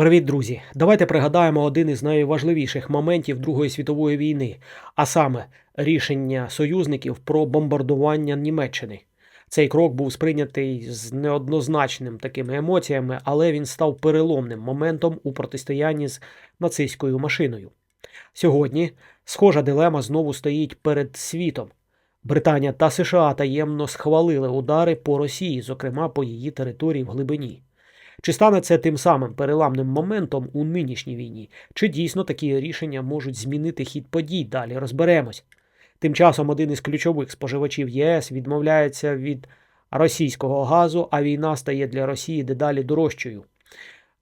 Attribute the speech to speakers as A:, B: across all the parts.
A: Привіт, друзі! Давайте пригадаємо один із найважливіших моментів Другої світової війни, а саме рішення союзників про бомбардування Німеччини. Цей крок був сприйнятий з неоднозначним такими емоціями, але він став переломним моментом у протистоянні з нацистською машиною. Сьогодні схожа дилема знову стоїть перед світом. Британія та США таємно схвалили удари по Росії, зокрема по її території в глибині. Чи стане це тим самим переламним моментом у нинішній війні? Чи дійсно такі рішення можуть змінити хід подій? Далі розберемось. Тим часом один із ключових споживачів ЄС відмовляється від російського газу, а війна стає для Росії дедалі дорожчою.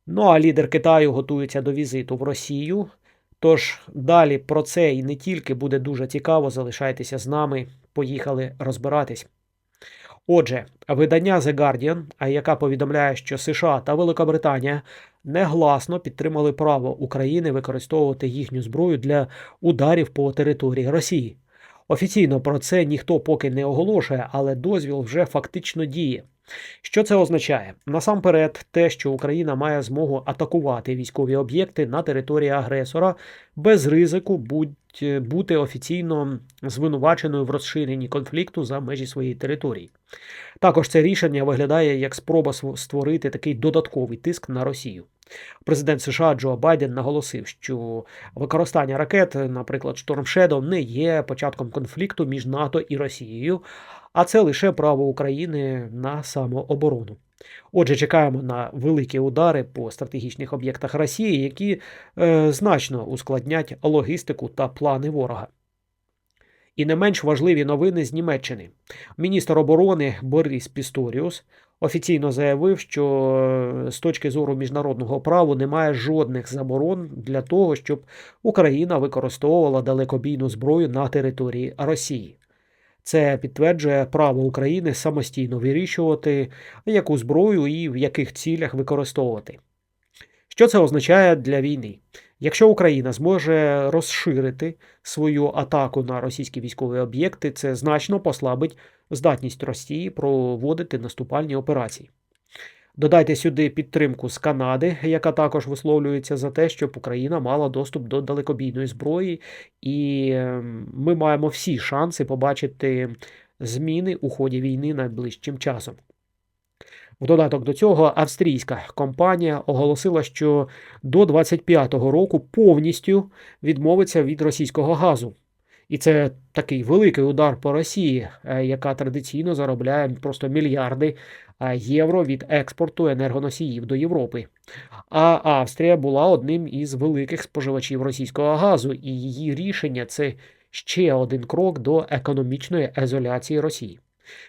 A: Ну а лідер Китаю готується до візиту в Росію. Тож далі про це і не тільки буде дуже цікаво. Залишайтеся з нами. Поїхали розбиратись. Отже, видання The Guardian, яка повідомляє, що США та Великобританія негласно підтримали право України використовувати їхню зброю для ударів по території Росії. Офіційно про це ніхто поки не оголошує, але дозвіл вже фактично діє. Що це означає? Насамперед, те, що Україна має змогу атакувати військові об'єкти на території агресора без ризику будь, бути офіційно звинуваченою в розширенні конфлікту за межі своєї території. Також це рішення виглядає як спроба створити такий додатковий тиск на Росію. Президент США Джо Байден наголосив, що використання ракет, наприклад, Storm Shadow, не є початком конфлікту між НАТО і Росією, а це лише право України на самооборону. Отже, чекаємо на великі удари по стратегічних об'єктах Росії, які е, значно ускладнять логістику та плани ворога. І не менш важливі новини з Німеччини. Міністр оборони Борис Пісторіус офіційно заявив, що з точки зору міжнародного права немає жодних заборон для того, щоб Україна використовувала далекобійну зброю на території Росії. Це підтверджує право України самостійно вирішувати, яку зброю і в яких цілях використовувати. Що це означає для війни? Якщо Україна зможе розширити свою атаку на російські військові об'єкти, це значно послабить здатність Росії проводити наступальні операції. Додайте сюди підтримку з Канади, яка також висловлюється за те, щоб Україна мала доступ до далекобійної зброї, і ем, ми маємо всі шанси побачити зміни у ході війни найближчим часом. В додаток до цього австрійська компанія оголосила, що до 25-го року повністю відмовиться від російського газу. І це такий великий удар по Росії, е, яка традиційно заробляє просто мільярди е, євро від експорту енергоносіїв до Європи. А Австрія була одним із великих споживачів російського газу, і її рішення це ще один крок до економічної ізоляції Росії.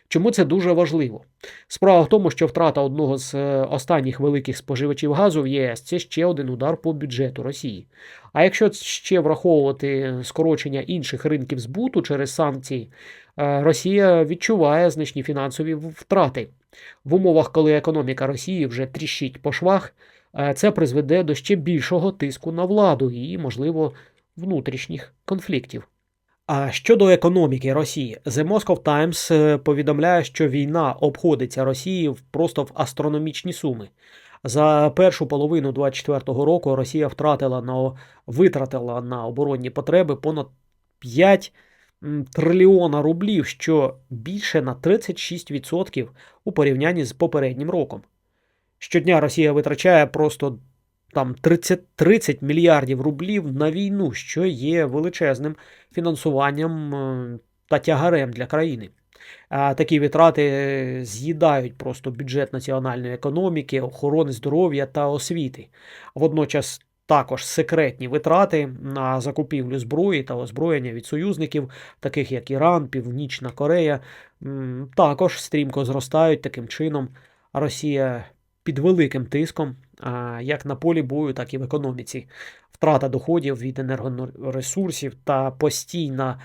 A: Чому це дуже важливо? Справа в тому, що втрата одного з е, останніх великих споживачів газу в ЄС це ще один удар по бюджету Росії. А якщо ще враховувати скорочення інших ринків збуту через санкції, е, Росія відчуває значні фінансові втрати. В умовах, коли економіка Росії вже тріщить по швах, е, це призведе до ще більшого тиску на владу і, можливо, внутрішніх конфліктів. А щодо економіки Росії, The Moscow Times е, повідомляє, що війна обходиться Росії просто в астрономічні суми. За першу половину 2024 року Росія втратила на витратила на оборонні потреби понад 5 трильйона рублів, що більше на 36% у порівнянні з попереднім роком. Щодня Росія витрачає просто там 30 30 мільярдів рублів на війну, що є величезним фінансуванням е, та тягарем для країни. А Такі витрати з'їдають просто бюджет національної економіки, охорони здоров'я та освіти. Водночас також секретні витрати на закупівлю зброї та озброєння від союзників, таких як Іран, Північна Корея, також стрімко зростають таким чином. Росія під великим тиском як на полі бою, так і в економіці. Втрата доходів від енергоресурсів та постійна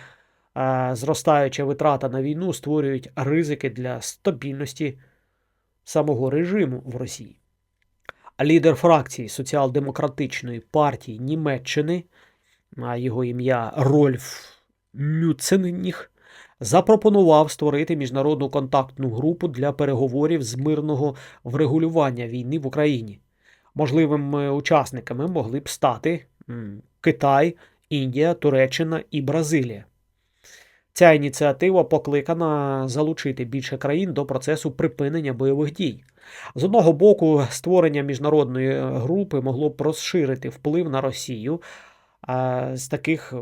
A: зростаюча витрата на війну створюють ризики для стабільності самого режиму в Росії. Лідер фракції Соціал-демократичної партії Німеччини, його ім'я Рольф Мюценніг, запропонував створити міжнародну контактну групу для переговорів з мирного врегулювання війни в Україні. Можливими учасниками могли б стати Китай, Індія, Туреччина і Бразилія. Ця ініціатива покликана залучити більше країн до процесу припинення бойових дій. З одного боку, створення міжнародної групи могло б розширити вплив на Росію з таких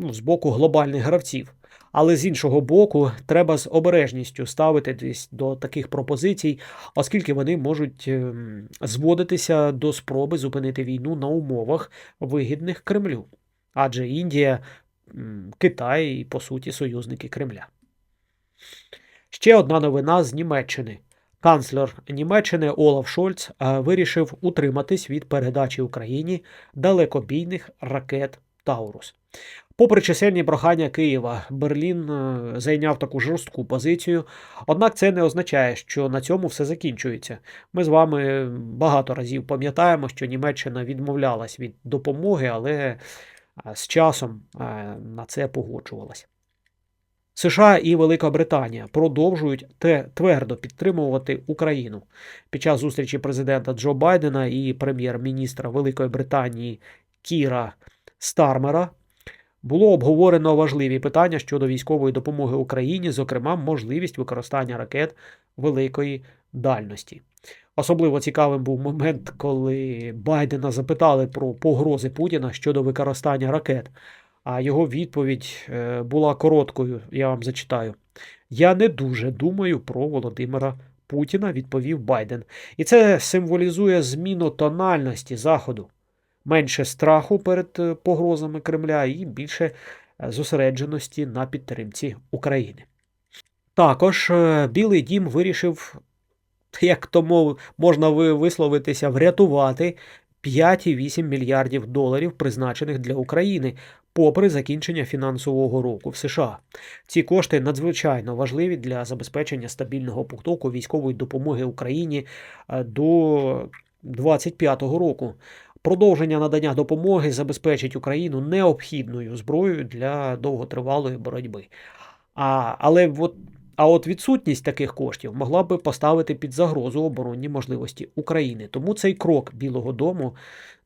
A: ну, з боку глобальних гравців. Але з іншого боку, треба з обережністю ставитись до таких пропозицій, оскільки вони можуть ем, зводитися до спроби зупинити війну на умовах вигідних Кремлю. Адже Індія, Китай і, по суті, союзники Кремля. Ще одна новина з Німеччини. Канцлер Німеччини Олаф Шольц е, вирішив утриматись від передачі Україні далекобійних ракет Таурус. Попри чисельні прохання Києва, Берлін е, зайняв таку жорстку позицію. Однак це не означає, що на цьому все закінчується. Ми з вами багато разів пам'ятаємо, що Німеччина відмовлялась від допомоги, але е, з часом на це погоджувалась. США і Велика Британія продовжують те твердо підтримувати Україну. Під час зустрічі президента Джо Байдена і прем'єр-міністра Великої Британії Кіра Стармера було обговорено важливі питання щодо військової допомоги Україні, зокрема, можливість використання ракет великої дальності. Особливо цікавим був момент, коли Байдена запитали про погрози Путіна щодо використання ракет. А його відповідь е, була короткою. Я вам зачитаю. Я не дуже думаю про Володимира Путіна, відповів Байден. І це символізує зміну тональності Заходу. Менше страху перед е, погрозами Кремля і більше е, зосередженості на підтримці України. Також Білий дім вирішив, як тому можна висловитися, врятувати 5,8 мільярдів доларів, призначених для України, попри закінчення фінансового року в США. Ці кошти надзвичайно важливі для забезпечення стабільного потоку військової допомоги Україні е, до 2025 року. Продовження надання допомоги забезпечить Україну необхідною зброєю для довготривалої боротьби. А, але от, а от відсутність таких коштів могла би поставити під загрозу оборонні можливості України. Тому цей крок Білого Дому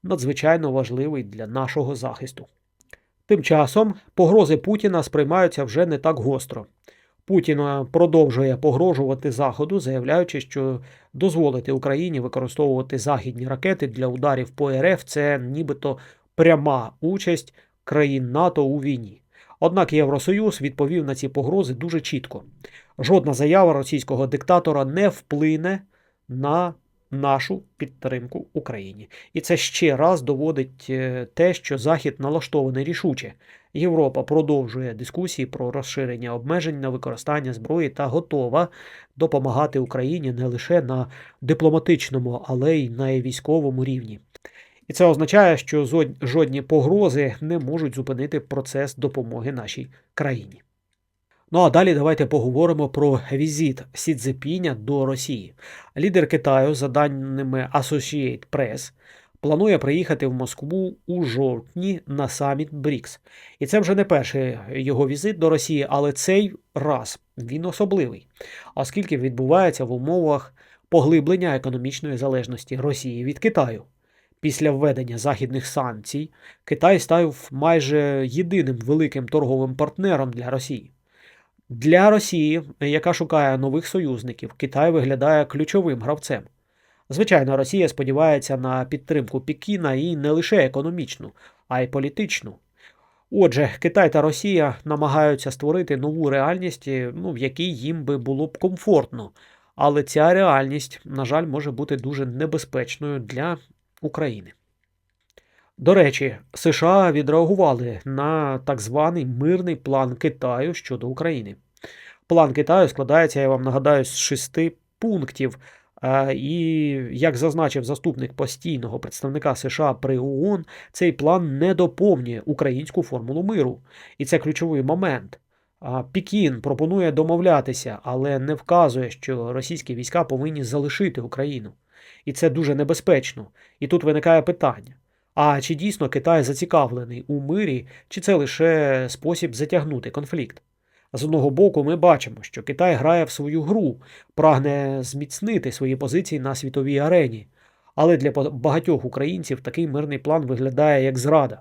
A: надзвичайно важливий для нашого захисту. Тим часом погрози Путіна сприймаються вже не так гостро. Путін продовжує погрожувати Заходу, заявляючи, що дозволити Україні використовувати західні ракети для ударів по РФ це нібито пряма участь країн НАТО у війні. Однак Євросоюз відповів на ці погрози дуже чітко. Жодна заява російського диктатора не вплине на нашу підтримку Україні. І це ще раз доводить е, те, що Захід налаштований рішуче. Європа продовжує дискусії про розширення обмежень на використання зброї та готова допомагати Україні не лише на дипломатичному, але й на військовому рівні. І це означає, що жодні погрози не можуть зупинити процес допомоги нашій країні. Ну а далі давайте поговоримо про візит Сі Цзепіня до Росії. Лідер Китаю, за даними Associated Press, планує приїхати в Москву у жовтні на саміт БРІКС. І це вже не перший його візит до Росії, але цей раз він особливий, оскільки відбувається в умовах поглиблення економічної залежності Росії від Китаю. Після введення західних санкцій Китай став майже єдиним великим торговим партнером для Росії. Для Росії, яка шукає нових союзників, Китай виглядає ключовим гравцем. Звичайно, Росія сподівається на підтримку Пекіна і не лише економічну, а й політичну. Отже, Китай та Росія намагаються створити нову реальність, ну, в якій їм би було б комфортно. Але ця реальність, на жаль, може бути дуже небезпечною для України. До речі, США відреагували на так званий мирний план Китаю щодо України. План Китаю складається, я вам нагадаю, з шести пунктів. Е, І як зазначив заступник постійного представника США при ООН, цей план не доповнює українську формулу миру. І це ключовий момент. А Пекін пропонує домовлятися, але не вказує, що російські війська повинні залишити Україну. І це дуже небезпечно. І тут виникає питання: а чи дійсно Китай зацікавлений у мирі, чи це лише спосіб затягнути конфлікт? З одного боку, ми бачимо, що Китай грає в свою гру, прагне зміцнити свої позиції на світовій арені. Але для багатьох українців такий мирний план виглядає як зрада.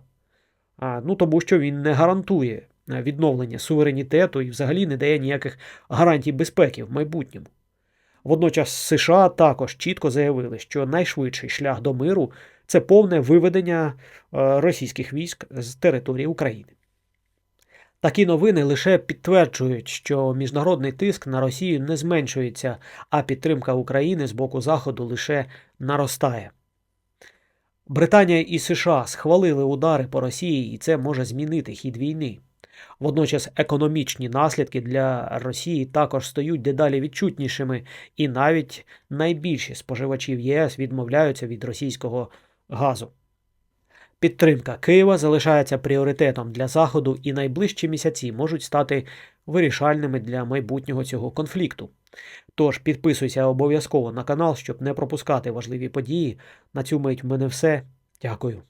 A: А, ну тому що він не гарантує е, відновлення суверенітету і взагалі не дає ніяких гарантій безпеки в майбутньому. Водночас США також чітко заявили, що найшвидший шлях до миру це повне виведення е, російських військ з території України. Такі новини лише підтверджують, що міжнародний тиск на Росію не зменшується, а підтримка України з боку Заходу лише наростає. Британія і США схвалили удари по Росії, і це може змінити хід війни. Водночас економічні наслідки для Росії також стають дедалі відчутнішими, і навіть найбільші споживачів ЄС відмовляються від російського газу. Підтримка Києва залишається пріоритетом для Заходу, і найближчі місяці можуть стати вирішальними для майбутнього цього конфлікту. Тож підписуйся обов'язково на канал, щоб не пропускати важливі події. На цю мить в мене все. Дякую.